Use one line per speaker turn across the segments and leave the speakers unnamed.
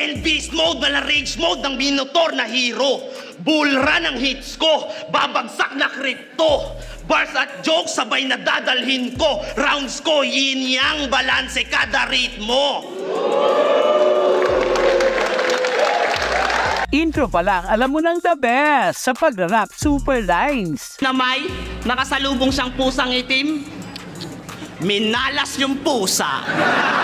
El Beast Mode na rage mode ng Minotaur na hero. Bull run ang hits ko, babagsak na kripto. Bars at jokes sabay na dadalhin ko. Rounds ko, yin yang balanse kada ritmo.
Intro pa lang, alam mo nang the best sa pag-rap super lines.
Na may nakasalubong siyang pusang itim. Minalas yung pusa.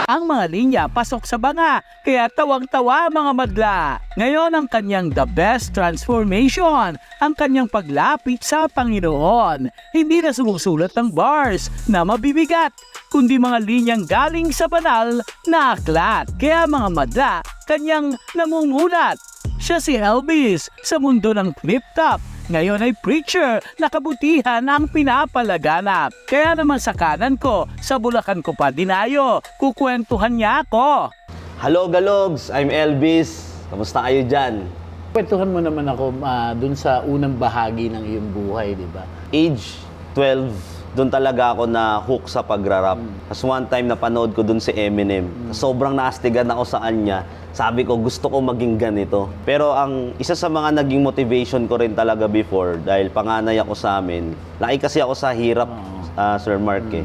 Ang mga linya pasok sa banga, kaya tawang-tawa mga madla. Ngayon ang kanyang the best transformation, ang kanyang paglapit sa Panginoon. Hindi na sumusulat ng bars na mabibigat, kundi mga linyang galing sa banal na aklat. Kaya mga madla, kanyang namumulat. Siya si Elvis sa mundo ng flip-top. Ngayon ay preacher na kabutihan ang pinapalaganap. Kaya naman sa kanan ko, sa Bulacan ko pa dinayo, kukwentuhan niya ako.
Hello Galogs, I'm Elvis. Kamusta kayo dyan?
Kwentuhan mo naman ako ah, dun sa unang bahagi ng iyong buhay, di ba?
Age 12, doon talaga ako na hook sa pagrarap. Tapos one time napanood ko doon si Eminem. Sobrang naastigan ako sa kanya. Sabi ko, gusto ko maging ganito. Pero ang isa sa mga naging motivation ko rin talaga before, dahil panganay ako sa amin, laki kasi ako sa hirap, ah, Sir Mark eh.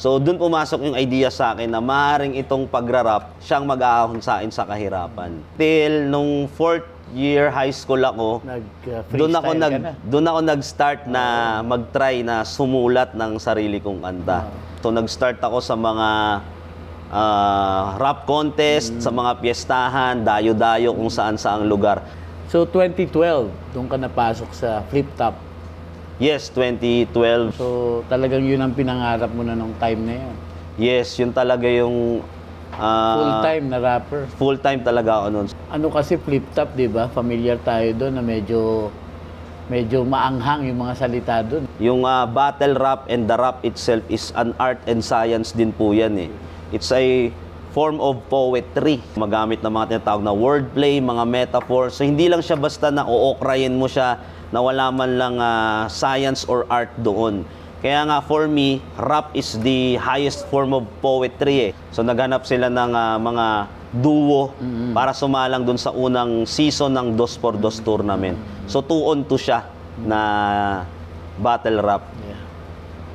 So doon pumasok yung idea sa akin na maaaring itong pagrarap siyang mag-aahon sa akin sa kahirapan. Till nung fourth year high school ako,
Nag-freestyle
doon ako nag
na.
doon ako nag-start na mag-try na sumulat ng sarili kong kanta. So nag-start ako sa mga ah, rap contest, sa mga piyestahan, dayo-dayo kung saan saang lugar.
So 2012, doon ka napasok sa flip top.
Yes, 2012.
So talagang yun ang pinangarap mo na nung time na yun.
Yes, yun talaga yung ah,
Full-time na rapper.
Full-time talaga ako noon.
Ano kasi flip top, di ba? Familiar tayo doon na medyo medyo maanghang yung mga salita doon.
Yung ah, battle rap and the rap itself is an art and science din po yan eh. It's a form of poetry. Magamit ng mga tinatawag na wordplay, mga metaphor. So hindi lang siya basta na uokrayin mo siya na wala man lang ah, science or art doon. Kaya nga for me, rap is the highest form of poetry eh. So naghanap sila ng ah, mga duo para sumalang doon sa unang season ng Dos por Dos tournament. So two on two siya na battle rap.
Yeah.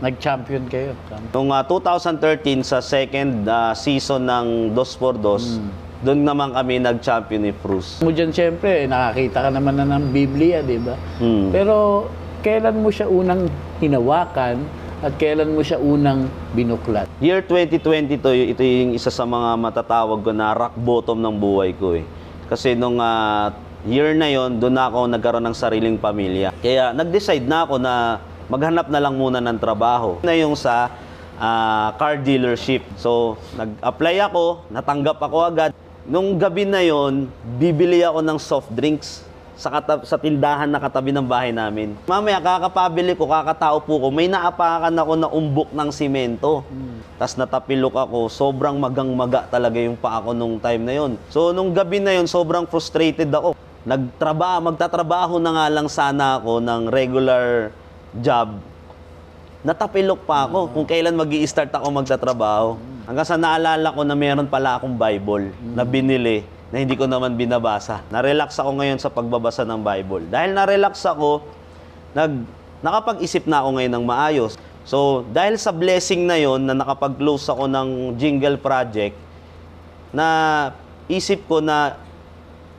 Nag-champion kayo.
Noong ah, 2013 sa second ah, season ng Dos por Dos, doon naman kami nag-champion ni Frus.
Mo dyan siyempre, eh, nakakita ka naman na ng Biblia, di ba?
Hmm.
Pero kailan mo siya unang hinawakan at kailan mo siya unang binuklat?
Year 2020 to, ito yung isa sa mga matatawag ko na rock bottom ng buhay ko eh. Kasi nung ah, year na yon, doon na ako nagkaroon ng sariling pamilya. Kaya nag-decide na ako na maghanap na lang muna ng trabaho. Na yung sa ah, car dealership. So, nag-apply ako, natanggap ako agad. Nung gabi na yon, bibili ako ng soft drinks sa, kata- sa tindahan na katabi ng bahay namin. Mamaya, kakapabili ko, kakatao po ko, may naapakan ako na umbok ng simento. Tapos natapilok ako, sobrang magang-maga talaga yung paa ko nung time na yon. So, nung gabi na yon, sobrang frustrated ako. Nagtrabaho, magtatrabaho na nga lang sana ako ng regular job natapilok pa ako kung kailan mag start ako magtatrabaho. Hanggang sa naalala ko na meron pala akong Bible na binili na hindi ko naman binabasa. Na-relax ako ngayon sa pagbabasa ng Bible. Dahil na-relax ako, nag, nakapag-isip na ako ngayon ng maayos. So, dahil sa blessing na yon na nakapag-close ako ng jingle project, na isip ko na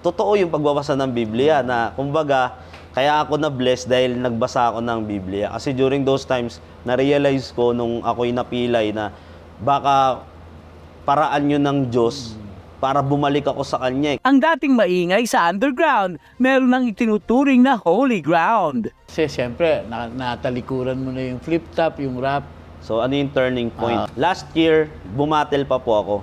totoo yung pagbabasa ng Biblia na kumbaga kaya ako na bless dahil nagbasa ako ng Biblia kasi during those times na-realize ko nung ako'y napilay na baka paraan yun ng Diyos para bumalik ako sa Kanya.
Ang dating maingay sa underground, meron nang itinuturing na holy ground.
Kasi siyempre, na, natalikuran mo na yung flip top, yung rap.
So ano yung turning point? Last year, bumatel pa po ako.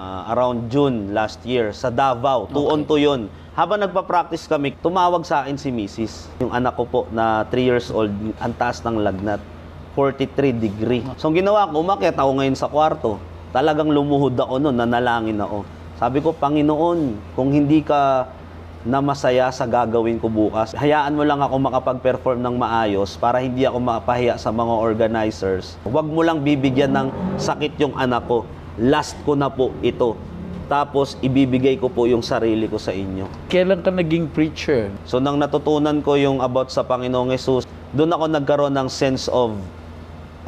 Ah, around June last year sa Davao. Two on two yun. Habang nagpa-practice kami, tumawag sa akin si Mrs. Yung anak ko po na 3 years old, ang taas ng lagnat. 43 degree. So ang ginawa ko, umakyat ako ngayon sa kwarto. Talagang lumuhod ako noon, nanalangin ako. Sabi ko, Panginoon, kung hindi ka na masaya sa gagawin ko bukas. Hayaan mo lang ako makapag-perform ng maayos para hindi ako mapahiya sa mga organizers. Huwag mo lang bibigyan ng sakit yung anak ko. Last ko na po ito. tapos ibibigay ko po yung sarili ko sa inyo.
Kailan ka naging preacher?
So nang natutunan ko yung about sa Panginoong Yesus, doon ako nagkaroon ng sense of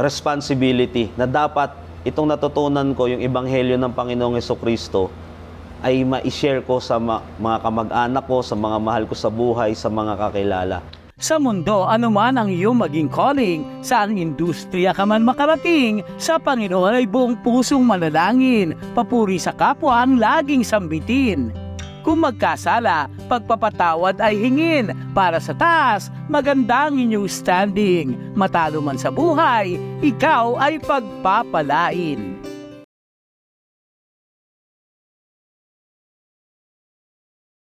responsibility na dapat itong natutunan ko yung ebanghelyo ng Panginoong Yeso Kristo ay ma-share ko sa ma- mga kamag-anak ko, sa mga mahal ko sa buhay, sa mga kakilala.
Sa mundo, anuman ang iyong maging calling, saang industriya ka man makarating, sa Panginoon ay buong pusong manalangin, papuri sa kapwa ang laging sambitin. Kung magkasala, pagpapatawad ay hingin. Para sa taas, magandang inyong standing. Matalo man sa buhay, ikaw ay pagpapalain.